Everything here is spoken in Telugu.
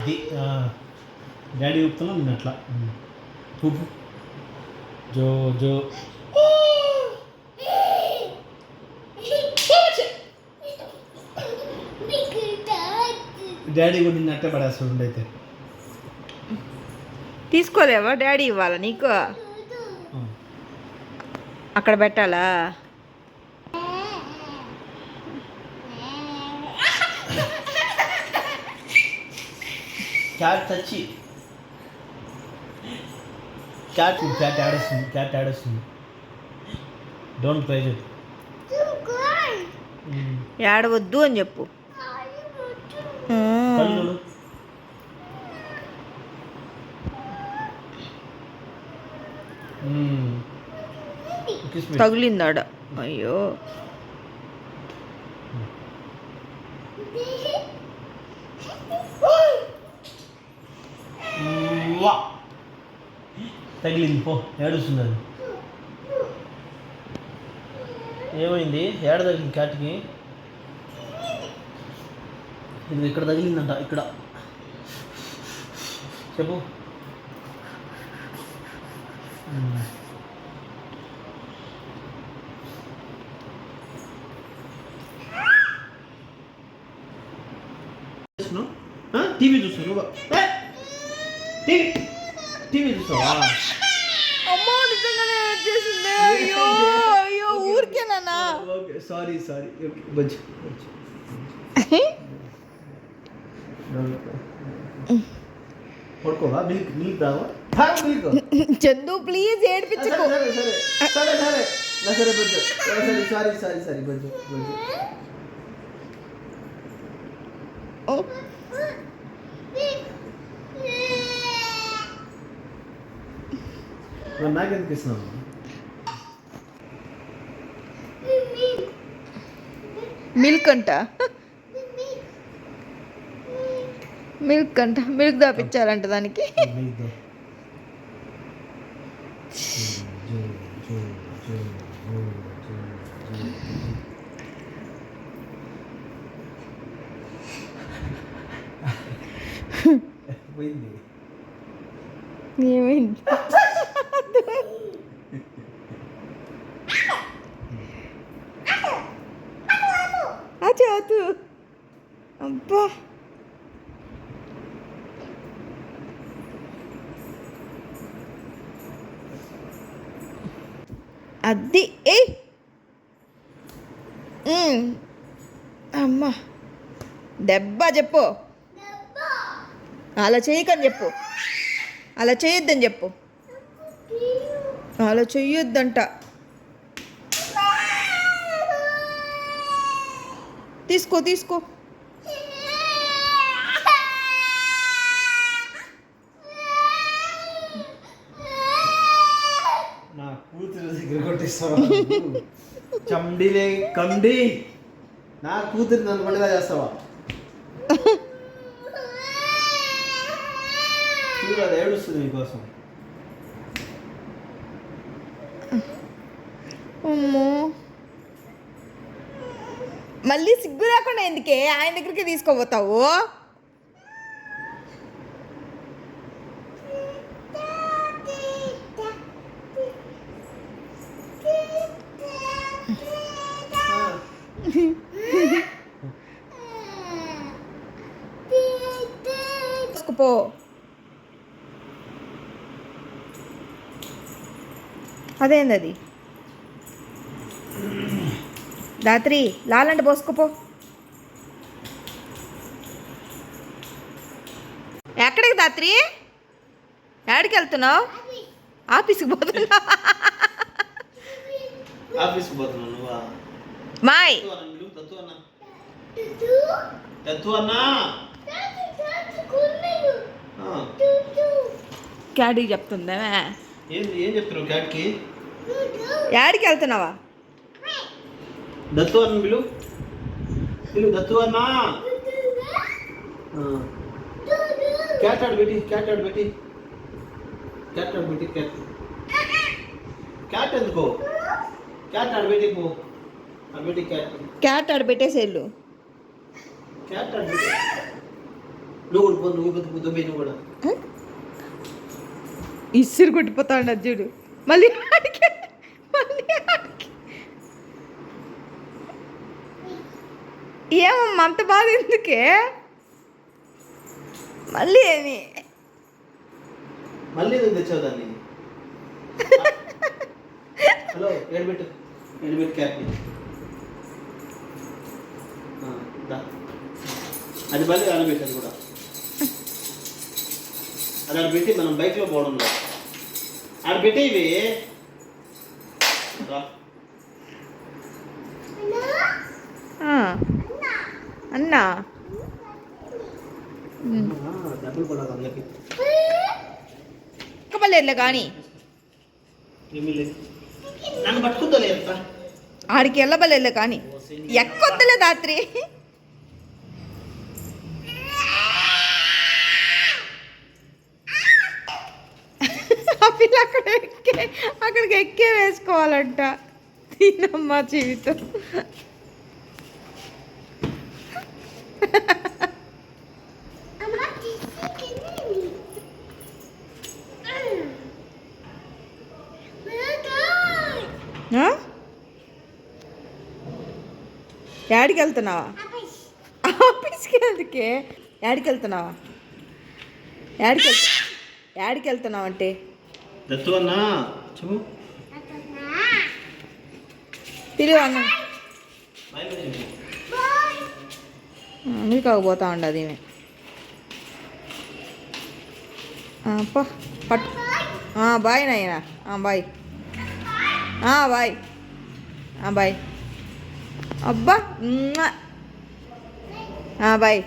అది డాడీ ఊపుతున్నా నేను అట్లా. ఉమ్. ఊపు జో జో. డాడీ కూడా నిన్ను అట్టే పడేస్తాడు అయితే. తీసుకోలేవా? డాడీ ఇవ్వాలా నీకు. అక్కడ పెట్టాలా? క్యాట్ తెచ్చి క్యాట్ క్యాట్ ఆడేస్తుంది క్యాట్ ఆడేస్తుంది డోంట్ ప్రైజ్ ఏడవద్దు అని చెప్పు. Kiss me. తగిలిందాడ. అయ్యో. వా తగిలింది పో ఏడుస్తుంది అది ఏమైంది? ఏడ తగిలింది క్యాట్కి ఇది ఇక్కడ తగిలిందంట ఇక్కడ. చెప్పు? టీవీ చూస్తావు టీవీ టీవీ చూస్తావా అమ్మో నిజంగానే వచ్చేసింది అయ్యో అయ్యో ఊరికేనా okay sorry sorry okay bajji bajji పడుకోవా milk milk tawa తాగు మిల్క్ చందు ప్లీజ్ సరే ఏడిపించుకో సరే సరే సరే సరే నా సరే బజ్జు సరే సరే సారీ సారీ సారీ బజ్జు బజ్జు మరి నాకెందుకు ఇస్తున్నావు మిల్క్ అంట. మిల్క్ అంట. మిల్క్ దాపించాలంట దానికి. ఏమైంది? అచ్చా అబ్బా. అది ఏ. అమ్మా. దెబ్బ చెప్పు. అలా చేయకని చెప్పు. అలా చేయొద్దని చెప్పు. అలా చెయ్యొద్దంట. తీసుకో తీసుకో. నా కూతురు దగ్గర కొట్టిస్తావా? నువ్వు? చండిలే కండి. నా కూతురు నన్ను పండుగ చేస్తావా? చూడు అది ఏడుస్తుంది నీకోసం. అమ్మో. మళ్ళీ సిగ్గు రాకుండా ఎందుకే? ఆయన దగ్గరికి తీసుకోపోతావు పో అదేంది అది దాత్రి లాలంటే పోసుకుపో ఎక్కడికి దాత్రి? ఎక్కడికి వెళ్తున్నావు? ఆఫీస్కి పోతున్నా ఆఫీస్కి పోతున్నావు మాయ్. తత్తు అన్న తత్తు అన్నా. ఆ, క్యాడీ చెప్తుందా ఏం ఏం చెప్తున్నావు క్యాట్కి యాడికి వెళ్తున్నావా? దత్తు అన్న పిలు. పిలు దత్తు అన్నా. క్యాట్ ఆడు పెట్టి క్యాట్ ఆడు పెట్టి. క్యాట్ ఆడు పెట్టి క్యాట్ క్యాట్ ఎందుకో? క్యాట్ ఆడు పెట్టి పో. ఆడు పెట్టి క్యాట్ క్యాట్ ఆడ పెట్టేసేళ్ళు క్యాట్ ఆడు పెట్టి. నువ్వు కూడా పో నువ్వు పెద్ద దుబ్బి నువ్వు కూడా. ఇసురు కొట్టిపోతాడు ఆడికి మళ్ళీ ఆడికి ఏమమ్మా అంత బాధ ఎందుకే? మళ్ళీ ఏమి? మళ్ళీ ఎందుకు తెచ్చావు దాన్ని? హలో ఏడుబెట్టు ఏడుబెట్టు క్యాప్ని దా. అది మళ్ళీ ఆడబెట్టు అది కూడా. అది ఆడ పెట్టి మనం బైక్లో పోవడం లేదు. ఆడ పెట్టి ఇవి. రా. అన్నా. ఉమ్. కానీ ఆడికి వెళ్ళబలేదులే కానీ ఎక్కొద్దులే రాత్రి అక్కడ ఎక్కే అక్కడికి ఎక్కే వేసుకోవాలంట. తినమ్మా జీవితం. యాడికి వెళ్తున్నావా? ఆఫీస్కి ఎందుకే? యాడికి వెళ్తున్నావా? యాడికి వెళ్తా యాడికి వెళ్తున్నావు అంటే? అన్నా. అమెరికాకు పోతా ఉండదు ఈమె. ఆ, పో పట్టు. ఆ, బాయ్ నాయనా. బాయ్. బాయ్. ఆ, బాయ్. అబ్బా బాయ్.